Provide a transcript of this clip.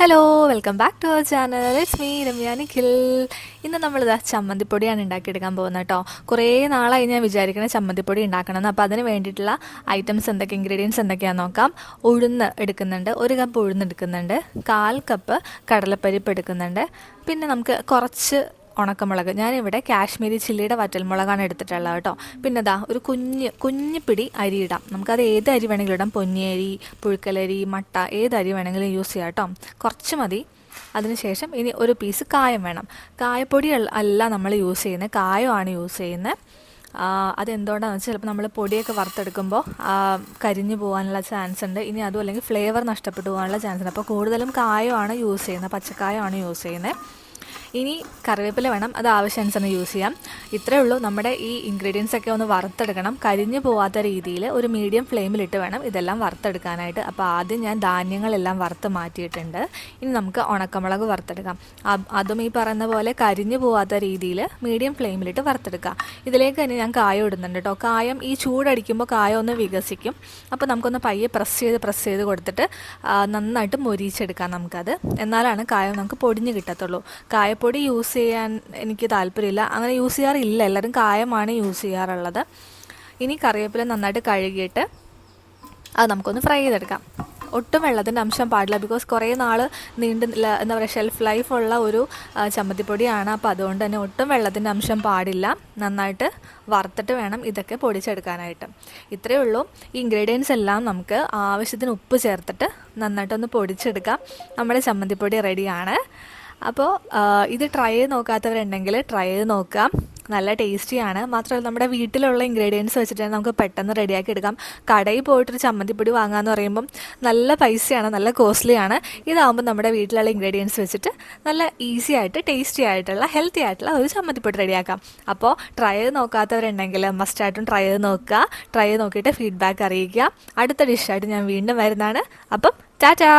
Hello welcome back to our channel it's me Ramya Nikhil ഇന്ന് നമ്മളിതാ ചമ്മന്തിപ്പൊടിയാണ് ഉണ്ടാക്കിയെടുക്കാൻ പോകുന്നത് കേട്ടോ കുറേ നാളായി ഞാൻ വിചാരിക്കണ ചമ്മന്തിപ്പൊടി ഉണ്ടാക്കണം എന്ന് അപ്പോൾ അതിന് വേണ്ടിയിട്ടുള്ള ഐറ്റംസ് എന്തൊക്കെ ഇൻഗ്രീഡിയൻസ് എന്തൊക്കെയാണെന്ന് നോക്കാം. ഉഴുന്ന് എടുക്കുന്നുണ്ട് ഒരു കപ്പ് ഉഴുന്ന് എടുക്കുന്നുണ്ട് കാൽ കപ്പ് കടലപ്പരിപ്പ് എടുക്കുന്നുണ്ട്. പിന്നെ നമുക്ക് കുറച്ച് ഉണക്കമുളക്. ഞാനിവിടെ കാശ്മീരി ചില്ലിയുടെ വറ്റൽമുളകാണ് എടുത്തിട്ടുള്ളത് കേട്ടോ. പിന്നെ ദാ ഒരു കുഞ്ഞ് കുഞ്ഞ് പിടി അരി ഇടാം. നമുക്കത് ഏത് അരി വേണമെങ്കിലും ഇടാം. പൊന്നിയരി പുഴുക്കലരി മട്ട ഏത് അരി വേണമെങ്കിലും യൂസ് ചെയ്യാം കേട്ടോ. കുറച്ച് മതി. അതിനുശേഷം ഇനി ഒരു പീസ് കായം വേണം. കായപ്പൊടി അല്ല- നമ്മൾ യൂസ് ചെയ്യുന്നത് കായമാണ് യൂസ് ചെയ്യുന്നത് അതെന്തുകൊണ്ടാണെന്ന് വെച്ചാൽ ചിലപ്പോൾ നമ്മൾ പൊടിയൊക്കെ വറുത്തെടുക്കുമ്പോൾ കരിഞ്ഞു പോകാനുള്ള ചാൻസ് ഉണ്ട്. ഇനി അതും അല്ലെങ്കിൽ ഫ്ലേവർ നഷ്ടപ്പെട്ടു പോകാനുള്ള ചാൻസ് ഉണ്ട്. അപ്പോൾ കൂടുതലും കായമാണ് യൂസ് ചെയ്യുന്നത് പച്ചക്കായമാണ് യൂസ് ചെയ്യുന്നത്. ഇനി കറിവേപ്പില വേണം അത് ആവശ്യാനുസരണം യൂസ് ചെയ്യാം. ഇത്രയേ ഉള്ളൂ. നമ്മുടെ ഈ ഇൻഗ്രീഡിയൻസ് ഒക്കെ ഒന്ന് വറുത്തെടുക്കണം. കരിഞ്ഞു പോവാത്ത രീതിയിൽ ഒരു മീഡിയം ഫ്ലെയിമിലിട്ട് വേണം ഇതെല്ലാം വറുത്തെടുക്കാനായിട്ട്. അപ്പോൾ ആദ്യം ഞാൻ ധാന്യങ്ങളെല്ലാം വറുത്ത് മാറ്റിയിട്ടുണ്ട്. ഇനി നമുക്ക് ഉണക്കമുളക് വറുത്തെടുക്കാം. അതും ഈ പറയുന്ന പോലെ കരിഞ്ഞു പോവാത്ത രീതിയിൽ മീഡിയം ഫ്ലെയിമിലിട്ട് വറുത്തെടുക്കുക ഇതിലേക്ക് തന്നെ ഞാൻ കായം ഇടുന്നുണ്ട് കേട്ടോ കായം ഈ ചൂടടിക്കുമ്പോൾ കായം ഒന്ന് വികസിക്കും. അപ്പോൾ നമുക്കൊന്ന് പയ്യെ പ്രസ് ചെയ്ത് പ്രസ് ചെയ്ത് കൊടുത്തിട്ട് നന്നായിട്ട് മൊരിച്ചെടുക്കാം നമുക്കത്. എന്നാലാണ് കായം നമുക്ക് പൊടിഞ്ഞ് കിട്ടത്തുള്ളൂ. കായപ്പൊടി യൂസ് ചെയ്യാൻ എനിക്ക് താല്പര്യമില്ല. അങ്ങനെ യൂസ് ചെയ്യാറില്ല. എല്ലാവരും കായമാണ് യൂസ് ചെയ്യാറുള്ളത്. ഇനി കറിവേപ്പില നന്നായിട്ട് കഴുകിയിട്ട് അത് നമുക്കൊന്ന് ഫ്രൈ ചെയ്തെടുക്കാം. ഒട്ടും വെള്ളത്തിന്റെ അംശം പാടില്ല. ബിക്കോസ് കുറേ നാൾ നീണ്ട എന്താ പറയുക ഷെൽഫ് ലൈഫുള്ള ഒരു ചമ്മത്തിപ്പൊടിയാണ് അപ്പോൾ അതുകൊണ്ട് തന്നെ ഒട്ടും വെള്ളത്തിന്റെ അംശം പാടില്ല. നന്നായിട്ട് വറുത്തിട്ട് വേണം ഇതൊക്കെ പൊടിച്ചെടുക്കാനായിട്ട്. ഇത്രയേ ഉള്ളൂ. ഈ ഇൻഗ്രീഡിയൻസ് എല്ലാം നമുക്ക് ആവശ്യത്തിന് ഉപ്പ് ചേർത്തിട്ട് നന്നായിട്ടൊന്ന് പൊടിച്ചെടുക്കാം. നമ്മുടെ ചമ്മന്തിപ്പൊടി റെഡിയാണ് അപ്പോൾ ഇത് ട്രൈ ചെയ്ത് നോക്കാത്തവരുണ്ടെങ്കിൽ ട്രൈ ചെയ്ത് നോക്കാം നല്ല ടേസ്റ്റിയാണ് മാത്രമല്ല നമ്മുടെ വീട്ടിലുള്ള ഇൻഗ്രീഡിയൻസ് വെച്ചിട്ട് നമുക്ക് പെട്ടെന്ന് റെഡിയാക്കി എടുക്കാം. കടയിൽ പോയിട്ടൊരു ചമ്മന്തിപ്പൊടി വാങ്ങാമെന്ന് പറയുമ്പം നല്ല പൈസയാണ് നല്ല കോസ്റ്റ്ലിയാണ് ഇതാകുമ്പോൾ നമ്മുടെ വീട്ടിലുള്ള ഇൻഗ്രീഡിയൻസ് വെച്ചിട്ട് നല്ല ഈസി ആയിട്ട് ടേസ്റ്റി ആയിട്ടുള്ള ഹെൽത്തി ആയിട്ടുള്ള ഒരു ചമ്മന്തിപ്പൊടി റെഡിയാക്കാം അപ്പോൾ ട്രൈ ചെയ്ത് നോക്കാത്തവരുണ്ടെങ്കിൽ മസ്റ്റായിട്ടും ട്രൈ ചെയ്ത് നോക്കുക. ട്രൈ ചെയ്ത് നോക്കിയിട്ട് ഫീഡ്ബാക്ക് അറിയിക്കുക. അടുത്ത ഡിഷായിട്ട് ഞാൻ വീണ്ടും വരുന്നതാണ്. അപ്പം ടാറ്റാ